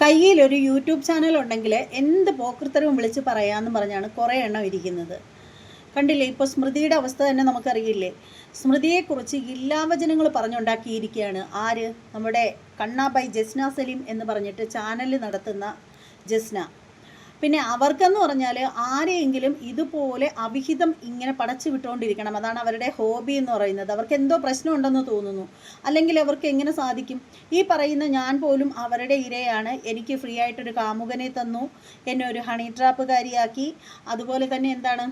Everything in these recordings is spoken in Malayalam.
കയ്യിൽ ഒരു യൂട്യൂബ് ചാനൽ ഉണ്ടെങ്കിൽ എന്ത് പോക്കൃത്തരവും വിളിച്ച് പറയാമെന്ന് പറഞ്ഞാണ് കുറേ എണ്ണം ഇരിക്കുന്നത്. കണ്ടില്ലേ? ഇപ്പോൾ സ്മൃതിയുടെ അവസ്ഥ തന്നെ നമുക്കറിയില്ലേ? സ്മൃതിയെക്കുറിച്ച് ഇല്ലാവചനങ്ങൾ പറഞ്ഞുണ്ടാക്കിയിരിക്കുകയാണ്. ആര്? നമ്മുടെ കണ്ണാബൈ ജസ്ന സലീം എന്ന് പറഞ്ഞിട്ട് ചാനൽ നടത്തുന്ന ജസ്ന. പിന്നെ അവർക്കെന്ന് പറഞ്ഞാൽ ആരെയെങ്കിലും ഇതുപോലെ അവിഹിതം ഇങ്ങനെ പടച്ചു വിട്ടുകൊണ്ടിരിക്കണം അതാണ് അവരുടെ ഹോബി എന്ന് പറയുന്നത്. അവർക്ക് എന്തോ പ്രശ്നം ഉണ്ടെന്ന് തോന്നുന്നു. അല്ലെങ്കിൽ അവർക്ക് എങ്ങനെ സാധിക്കും? ഈ പറയുന്ന ഞാൻ പോലും അവരുടെ ഇരയാണ് എനിക്ക് ഫ്രീ ആയിട്ടൊരു കാമുകനെ തന്നു. എന്നെ ഒരു ഹണി ട്രാപ്പുകാരിയാക്കി. അതുപോലെ തന്നെ എന്താണ്?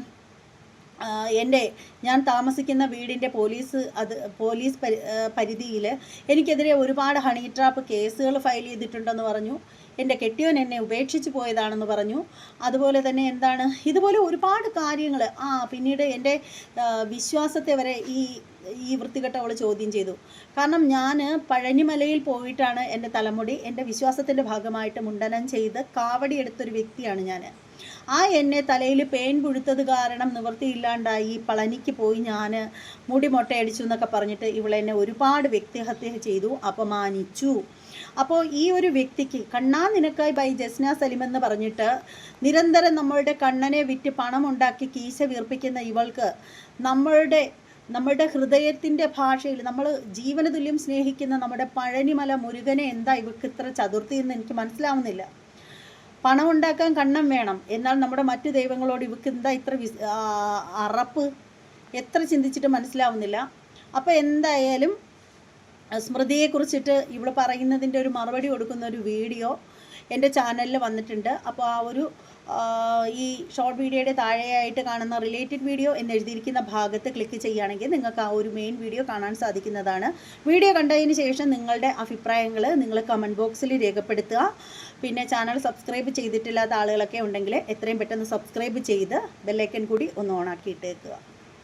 എന്റെ ഞാൻ താമസിക്കുന്ന വീടിന്റെ പോലീസ് അത് പോലീസ് പരി പരിധിയിൽ എനിക്കെതിരെ ഒരുപാട് ഹണി ട്രാപ്പ് കേസുകൾ ഫയൽ ചെയ്തിട്ടുണ്ടെന്ന് പറഞ്ഞു. എന്റെ കെട്ടിയവൻ എന്നെ ഉപേക്ഷിച്ച് പോയതാണെന്ന് പറഞ്ഞു. അതുപോലെ തന്നെ എന്താണ് ഇതുപോലെ ഒരുപാട് കാര്യങ്ങൾ. ആ പിന്നീട് എന്റെ വിശ്വാസത്തെ വരെ ഈ ഈ വൃത്തികെട്ട അവൾ ചോദ്യം ചെയ്തു. കാരണം ഞാൻ പഴനിമലയിൽ പോയിട്ടാണ് എന്റെ തലമുടി എന്റെ വിശ്വാസത്തിന്റെ ഭാഗമായിട്ട് മുണ്ടനം ചെയ്ത് കാവടി എടുത്തൊരു വ്യക്തിയാണ് ഞാൻ ആ എന്നെ തലയിൽ പേൻ പുഴുത്തത് കാരണം നിവൃത്തിയില്ലാണ്ടായി പളനിക്ക് പോയി ഞാൻ മുടി മൊട്ടയടിച്ചു എന്നൊക്കെ പറഞ്ഞിട്ട് ഇവളെന്നെ ഒരുപാട് വ്യക്തിഹത്യ ചെയ്തു അപമാനിച്ചു. അപ്പോൾ ഈ ഒരു വ്യക്തിക്ക് കണ്ണാ നിനക്കായി ബൈ ജസ്ന സലിം എന്ന് പറഞ്ഞിട്ട് നിരന്തരം നമ്മളുടെ കണ്ണനെ വിറ്റ് പണമുണ്ടാക്കി കീശ വീർപ്പിക്കുന്ന ഇവൾക്ക് നമ്മളുടെ നമ്മുടെ ഹൃദയത്തിന്റെ ഭാഷയിൽ നമ്മൾ ജീവന തുല്യം സ്നേഹിക്കുന്ന നമ്മുടെ പഴനിമല മുരുകനെ എന്താ ഇവർക്ക് ഇത്ര ചതുർത്ഥി എന്ന് എനിക്ക് മനസ്സിലാവുന്നില്ല. പണം ഉണ്ടാക്കാൻ കണ്ണം വേണം. എന്നാൽ നമ്മുടെ മറ്റു ദൈവങ്ങളോട് ഇവക്ക് എന്താ ഇത്ര വിസ് അറപ്പ്? എത്ര ചിന്തിച്ചിട്ട് മനസ്സിലാവുന്നില്ല. അപ്പോൾ എന്തായാലും സ്മൃതിയെക്കുറിച്ചിട്ട് ഇവിടെ പറയുന്നതിന്റെ ഒരു മറുപടി കൊടുക്കുന്ന ഒരു വീഡിയോ എന്റെ ചാനലിൽ വന്നിട്ടുണ്ട്. അപ്പോൾ ആ ഒരു ഈ ഷോർട്ട് വീഡിയോയുടെ താഴെയായിട്ട് കാണുന്ന റിലേറ്റഡ് വീഡിയോ എന്ന് എഴുതിയിരിക്കുന്ന ഭാഗത്ത് ക്ലിക്ക് ചെയ്യുകയാണെങ്കിൽ നിങ്ങൾക്ക് ആ ഒരു മെയിൻ വീഡിയോ കാണാൻ സാധിക്കുന്നതാണ്. വീഡിയോ കണ്ടതിന് ശേഷം നിങ്ങളുടെ അഭിപ്രായങ്ങൾ നിങ്ങൾ കമന്റ് ബോക്സിൽ രേഖപ്പെടുത്തുക. പിന്നെ ചാനൽ സബ്സ്ക്രൈബ് ചെയ്തിട്ടില്ലാത്ത ആളുകളൊക്കെ ഉണ്ടെങ്കിൽ എത്രയും പെട്ടെന്ന് സബ്സ്ക്രൈബ് ചെയ്ത് ബെല്ലൈക്കൻ കൂടി ഒന്ന് ഓണാക്കി ഇട്ടേക്കുക.